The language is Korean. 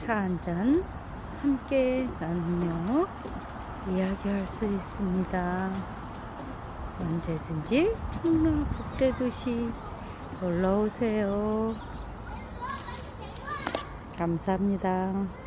차 한 잔 함께 나누며 이야기할 수 있습니다. 언제든지 청라 국제도시 놀러 오세요. 감사합니다.